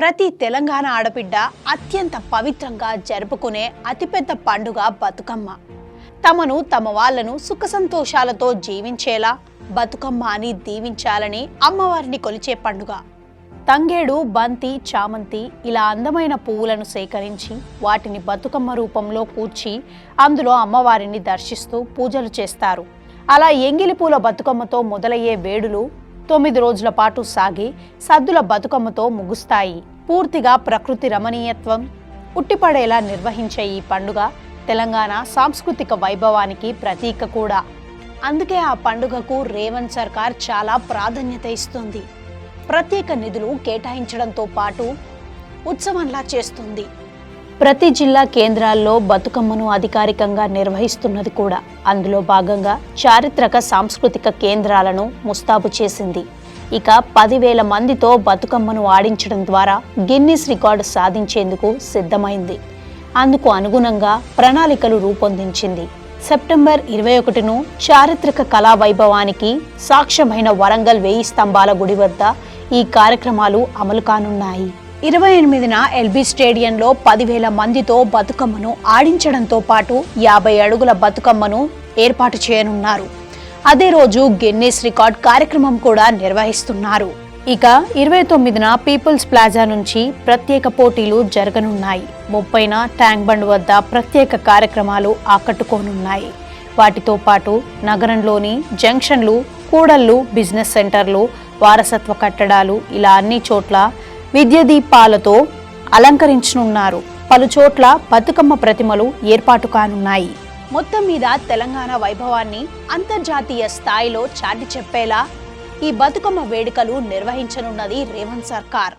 ప్రతి తెలంగాణ ఆడబిడ్డ అత్యంత పవిత్రంగా జరుపుకునే అతిపెద్ద పండుగ బతుకమ్మ. తమను తమ వాళ్ళను సుఖ సంతోషాలతో జీవించేలా బతుకమ్మ అని దీవించాలని అమ్మవారిని కొలిచే పండుగ. తంగేడు బంతి చామంతి ఇలా అందమైన పువ్వులను సేకరించి వాటిని బతుకమ్మ రూపంలో కూర్చి అందులో అమ్మవారిని దర్శిస్తూ పూజలు చేస్తారు. అలా ఎంగిలి పూల బతుకమ్మతో మొదలయ్యే వేడులు తొమ్మిది రోజుల పాటు సాగి సద్దుల బతుకమ్మతో ముగుస్తాయి. పూర్తిగా ప్రకృతి రమణీయత్వం ఉట్టిపడేలా నిర్వహించే ఈ పండుగ తెలంగాణ సాంస్కృతిక వైభవానికి ప్రతీక కూడా. అందుకే ఆ పండుగకు రేవంత్ సర్కార్ చాలా ప్రాధాన్యత ఇస్తుంది. ప్రత్యేక నిధులు కేటాయించడంతో పాటు ఉత్సవంలా చేస్తుంది. ప్రతి జిల్లా కేంద్రాల్లో బతుకమ్మను అధికారికంగా నిర్వహిస్తున్నది కూడా. అందులో భాగంగా చారిత్రక సాంస్కృతిక కేంద్రాలను ముస్తాబు చేసింది. ఇక పదివేల మందితో బతుకమ్మను ఆడించడం ద్వారా గిన్నిస్ రికార్డు సాధించేందుకు సిద్ధమైంది. అందుకు అనుగుణంగా ప్రణాళికలు రూపొందించింది. సెప్టెంబర్ ఇరవై ఒకటిను చారిత్రక కళా వైభవానికి సాక్ష్యమైన వరంగల్ వేయి స్తంభాల గుడి వద్ద ఈ కార్యక్రమాలు అమలు కానున్నాయి. ఇరవై ఎనిమిదిన ఎల్బీ స్టేడియంలో పదివేల మందితో బతుకమ్మను ఆడించడంతో పాటు యాభై అడుగుల బతుకమ్మను ఏర్పాటు చేయనున్నారు. అదే రోజు గిన్నీస్ రికార్డ్ కార్యక్రమం కూడా నిర్వహిస్తున్నారు. ఇక ఇరవై తొమ్మిదిన పీపుల్స్ ప్లాజా నుంచి ప్రత్యేక పోటీలు జరగనున్నాయి. ముప్పైన ట్యాంక్ బండ్ వద్ద ప్రత్యేక కార్యక్రమాలు ఆకట్టుకోనున్నాయి. వాటితో పాటు నగరంలోని జంక్షన్లు కూడళ్ళు బిజినెస్ సెంటర్లు వారసత్వ కట్టడాలు ఇలా అన్ని చోట్ల విద్య దీపాలతో అలంకరించనున్నారు. పలుచోట్ల బతుకమ్మ ప్రతిమలు ఏర్పాటు కానున్నాయి. మొత్తం మీద తెలంగాణ వైభవాన్ని అంతర్జాతీయ స్థాయిలో చాటి చెప్పేలా ఈ బతుకమ్మ వేడుకలు నిర్వహించనున్నది రేవంత్ సర్కార్.